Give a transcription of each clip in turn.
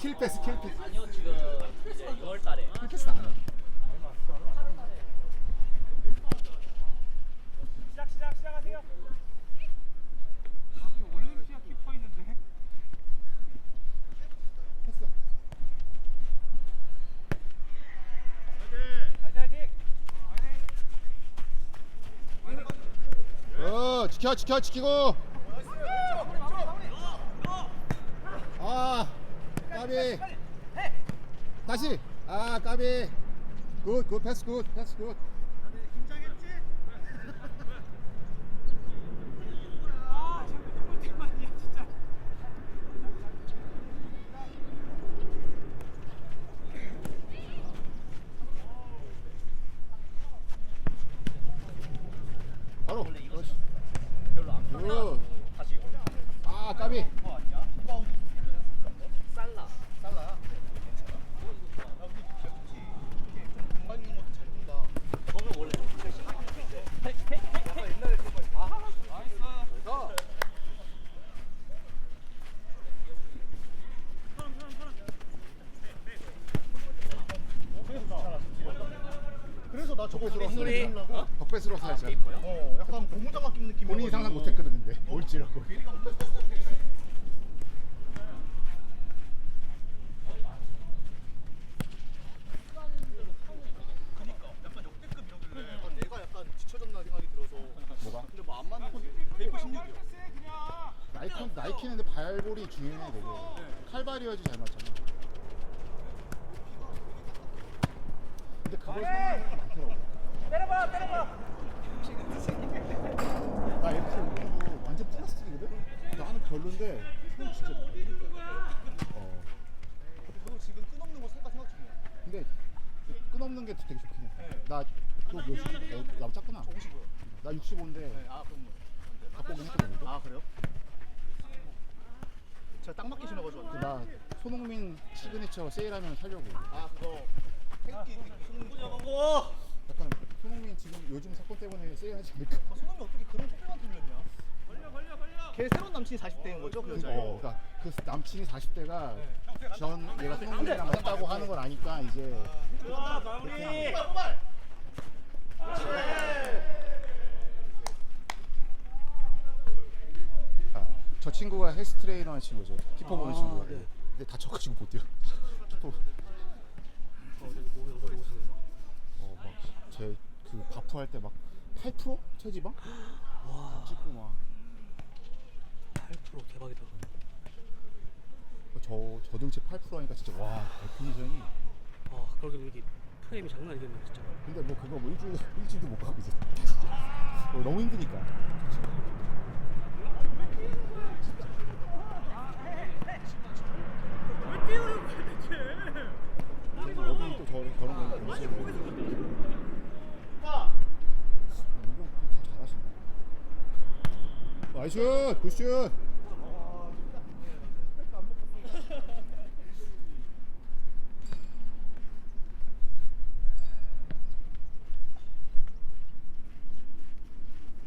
킬 패스 킬 패스 아니요 지금 이제 2월 달에 킬 패스 안 해. 시작 시작 시작하세요. 올림피아 키퍼 있는데. 패스. 화이팅 화이팅. 어 지켜 지켜 지키고. 아 까비. 다시 아 까비. 굿굿 패스 굿 패스 굿. 긴장했지? 아 자꾸 꼴등만이야 진짜. 바로. 원래 이거 그렇지. 별로 안 편해 굿. 다시 이거 아 까비. 뭐 아니야? 파우드 살라 달라야. 괜찮아. 어 이거 좋아. 야 우리 잘 좋지. 이렇게 공간 있는 것도 잘 본다. 저는 원래 패션 약간 옛날에 그거 아 나이스. 가. 그래서 나 저거 들어 소리. 하려고. 덕배스러워 살자. 페이퍼요? 어, 약간 고무장갑 낀 느낌. 본인이 상상 못했거든 근데 올지라고. 괜히가 못했어. 그니까 약간 역대급 이러길래 약간 내가 약간 뒤쳐졌나 생각이 들어서 뭐가? 근데 뭐 안 맞는 건 베이퍼 16이요 나이키 나이키는 근데 발볼이 중요해 되게. 칼발이어야지 잘 맞잖아. 근데 그걸 생각하는 게 많더라고. 때려봐 때려봐 나 F5도 완전 플라스틱이거든? 나는 별론데 손 진짜 어 저도 지금 끈없는 거 살까 생각 중이야 근데 끈없는 게 되게 좋긴 해. 네. 어, 나보다 작구나. 저 50이요 나 65인데 네, 아 그럼 뭐 갖고 오긴 했거든. 아 그래요? 제가 딱 맞게 신어가지고 왔는데. 나 손흥민 시그니처 세일하면 살려고. 아 그거 태극기 손흥민 약간 손흥민 지금 요즘 사건 때문에 세일하지 않을까? 아, 손흥민 어떻게 그런 토끼만 틀렸냐? 걔 새로운 남친이 40대인 거죠 그 여자? 어, 그러니까 그 남친이 40대가 네. 전 얘가 손흥민이랑 맞다고 하는 걸 아니까 이제 마무리. 아, 저 친구가 헬스 트레이너 하는 친구죠. 키퍼 보는 아, 친구가. 네. 근데 다쳐가지고 못 뛰어. 키퍼. 어, 막, 제그 바프 할 때 막 8% 체지방? 와 찍고 막. 8% 대박이다 저, 저 등치 8% 하니까 진짜 와, 데피니션이. 아 그러게 이게 프레임이 장난 아니겠네 진짜 근데 뭐 그거 뭐 일주일, 일주일도 못 가고 이제. 어, 너무 힘드니까. 왜 뛰어는 거야 대체? 그래서 여기 또 저런, 저런 거는 좀 있어야 되고. 이거 다 잘하시네. 나이스! 굿슛!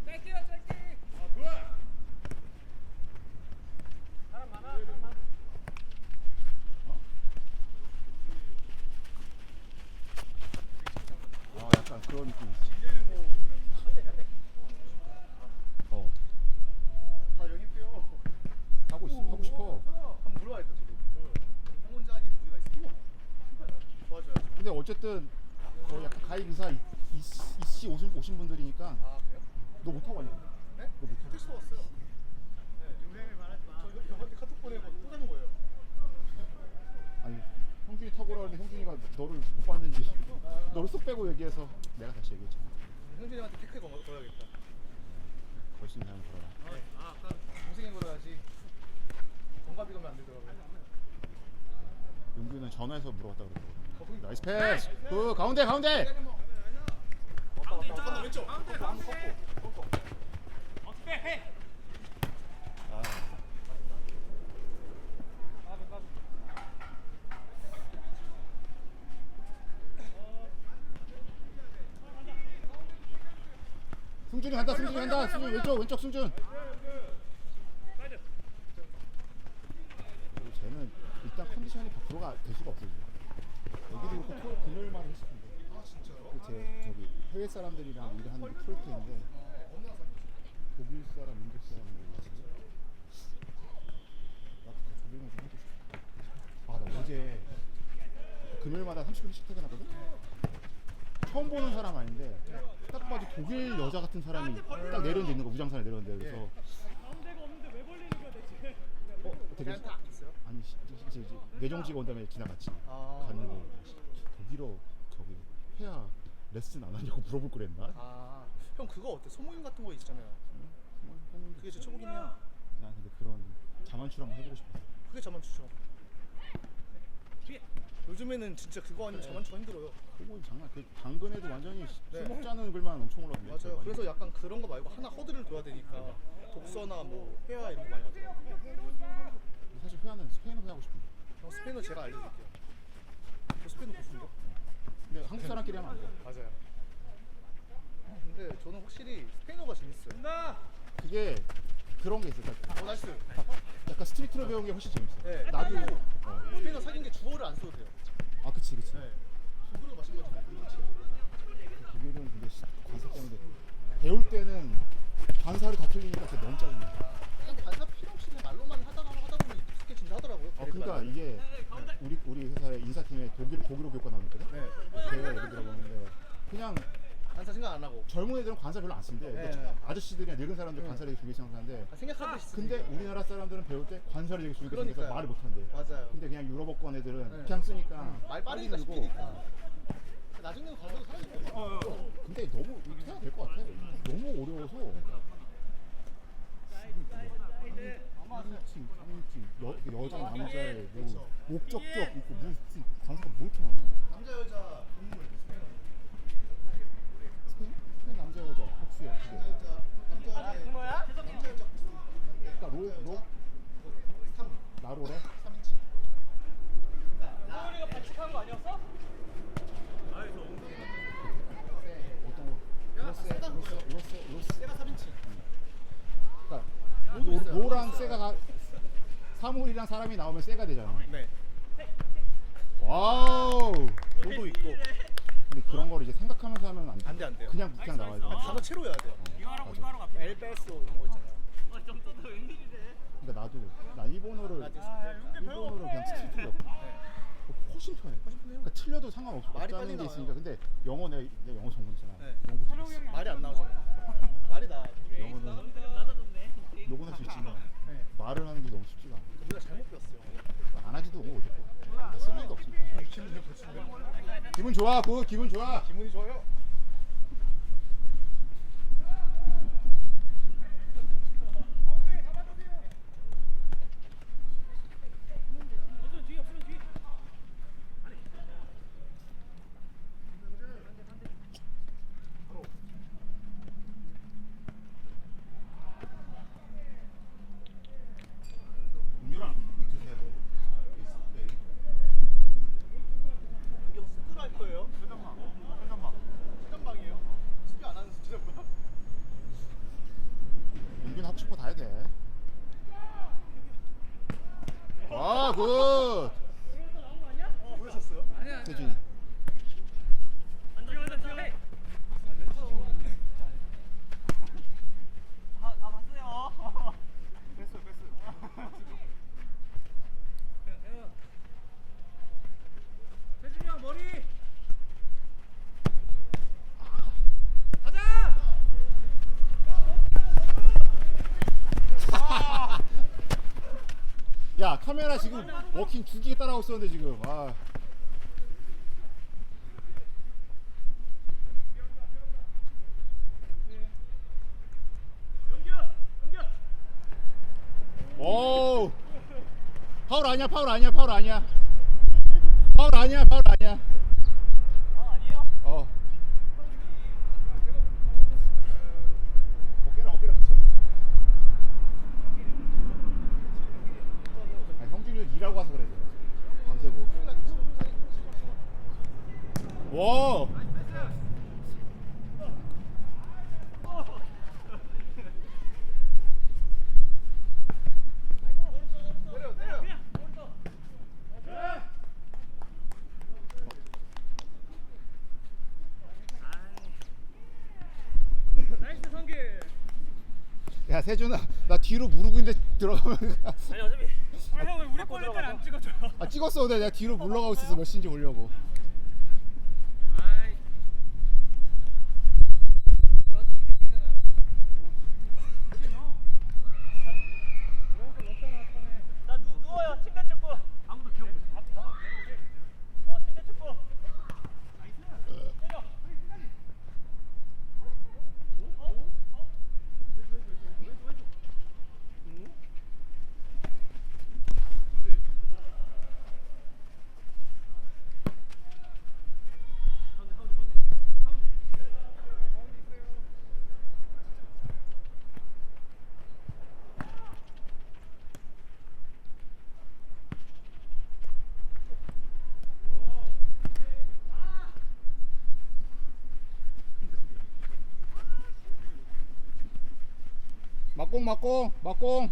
짧게요 짧게. 아 좋아. 사람 많아 사람 많아. 아, 약간 그런 느낌이 있어. 어, 다 여기 빼요. 하고 있어. 하고 싶어. 한번 물어봐야겠다 저도. 형 혼자 하기 무리가 있어. 도와줘야지. 근데 어쨌든 어, 약간 가입 이- 이- 이씨 오신, 오신 분들이니까 아 그래요? 너 못하고 가냐? 네? 너 못하고 택시 왔어요. 네. 동생을 말하지 마. 저 형한테 카톡 보내고 또 자는 거예요. 아니 형준이 타고 오라는데 형준이가 너를 못 봤는지 너를 쏙 빼고 얘기해서 내가 다시 얘기했잖아 형준이한테 태클 걸- 걸어야겠다. 걸 수 있는 사람 걸어라 아, 아까 동생이 걸어야지. 동갑이 가면 안 되더라고요. 은규는 전화해서 물어봤다 그러더라고 나이스 패스 그 가운데 가운데 가운데 있잖아. 왼쪽. 가운데 가운데. 어떻게 해? 승준이 간다 승준이 간다 승준 왼쪽 왼쪽 승준 쟤는 일단 컨디션 시간이 100%가 될 수가 없어요. 여기도 그렇고 토- 금요일만 했을 텐데. 아 진짜요? 그제 저기 해외 사람들이랑 일하는 게 프로젝트인데? 독일 사람, 인도 사람. 나도 그좀 싶어. 아, 나 어제 금요일마다 30분씩 퇴근하거든? 처음 보는 사람 아닌데 딱 봐도 독일 여자 같은 사람이 딱 내려앉아 있는 거 무장산에 내려앉아 그래서 어, 되게 그냥 다 있어요? 아니 시- 이제 이제 내정지가 온 다음에 지나갔지 아. 갔는데 독일어 저기 회화 레슨 안 하냐고 물어볼 그랬나? 아, 형 그거 어때? 소모임 같은 거 있잖아요. 그게 제 초보기네요. 난 근데 그런 자만추 한번 해보고 싶어 그게 저만 추죠. 요즘에는 진짜 그거 아니면 저만 추가 힘들어요. 그거 장난 그 당근에도 완전히 술 네. 먹자는 글만 엄청 올라오던데 맞아요. 그래서 약간 그런 거 말고 하나 허들을 둬야 되니까 독서나 뭐 회화 이런 거 많이 하더라고요. 사실 회화는 스페인어도 하고 싶은데 형 스페인어 제가 알려드릴게요. 저 스페인어 고수인데? 근데 한국 사람끼리 하면 안 돼 맞아요. 근데 저는 확실히 스페인어가 재밌어요. 그게 그런 게 있어 그러니까 어, 나이스. 약간 스트리트로 배우는 게 훨씬 재밌어 네, 나도 나도 어. 스페인어 사귄 게 주어를 안 써도 돼요. 아 그치 그치 네. 두부를 마찬가지예요. 독일은 근데 시- 관사 때문에 배울 때는 관사를 다 틀리니까 진짜 너무 짜증나 그러니까 이게 우리 우리 회사의 인사팀에 독일 독일어 교과 나오거든 네. 제가 얘기 들어보는데 그냥 반사 생각 안 하고 젊은 애들은 관사 별로 안 쓴대 네. 근데 아저씨들이나 늙은 사람들 네. 관사를 되게 중요시 생각하는데 아, 생각하듯이 근데. 우리나라 사람들은 배울 때 관사를 되게 중요시 생각해서 그러니까요. 말을 못한대 맞아요. 근데 그냥 유럽어권 애들은 네. 그냥 쓰니까 말 빨리 빠르니까 늘고. 나중에는 관사도 사라질 거예요. 근데 너무 이렇게 해야 될 것 같아 너무 어려워서 1인칭, 3인칭, 여, 그 여자, 남자의 뭐 목적격 있고 무슨 관사가 뭐 이렇게 많아? 남자 여자 동물. 스페인어. 스페인? 스페인 남자 여자 복수야 그게 남자 여자 남자 여자 남자 여자 그러니까 로, 로, 3 나로래? 3인치. 우리가 반칙한 거 아니었어? 어떤 거? 로세, 로세, 로세, 로세 세가 3인치. 그러니까 로도 로, 있어요. 로랑 세가가 사물이랑 사람이 나오면 세가 되잖아 네. 와우 로도 있고 근데 그런 거를 이제 생각하면서 하면 안 돼. 안 돼, 안 돼요. 그냥 그냥 나와야 돼. 아, 단어 채로 해야 돼요. 맞아. 엘베소 이런 거 있잖아요. 그러니까 나도 나 일본어를. 일본어를 그냥 배웠거든. 네. 훨씬 편해. 훨씬 편해요. 그러니까 틀려도 상관없어. 말이 없다는 빨리 게. 있으니까. 근데 영어 내 내가 영어 전공이잖아. 네. 영어. 말이 안 나오잖아요. 말이 나. 영어는 욕은 할 수 있지만 네. 말을 하는 게 너무 쉽지가 않아. 우리가 잘못 배웠어요. 안 하지도 너무 어렵고. 쓸 일도 없으니까. 기분이 좋은데? 기분 좋아. 굿 기분 좋아. 기분이 좋아요. 국민랑 드세요. 이거 수두로 할 거예요? 회전막. 회전막. 회전막이에요? 수비 안 하는 회전막? 용균 합치고 다 해야 돼. 아 굿. 보여줬어요? 세준이. 뺐어요, 뺐어요. 세준이 형 머리. 야 카메라 지금 워킹 두개 따라오고 있었는데 지금. 아. 오 파울 아니야 파울 아니야 파울 아니야. 파울 아니야 파울 아니야 와. 야 세준아 나 뒤로 무르고 있는데 들어가면 아니 어차피 아, 우리 형은 우리 걸릴 때안 찍어줘 아 찍었어 근데 내가 뒤로 물러가고 있어서 몇 시인지 보려고 막공 막공 막공.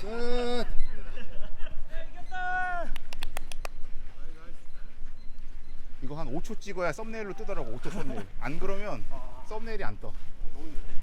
끝. 이거 한 5초 찍어야 썸네일로 뜨더라고 5초 썸네일. 안 그러면 썸네일이 안떠. 아,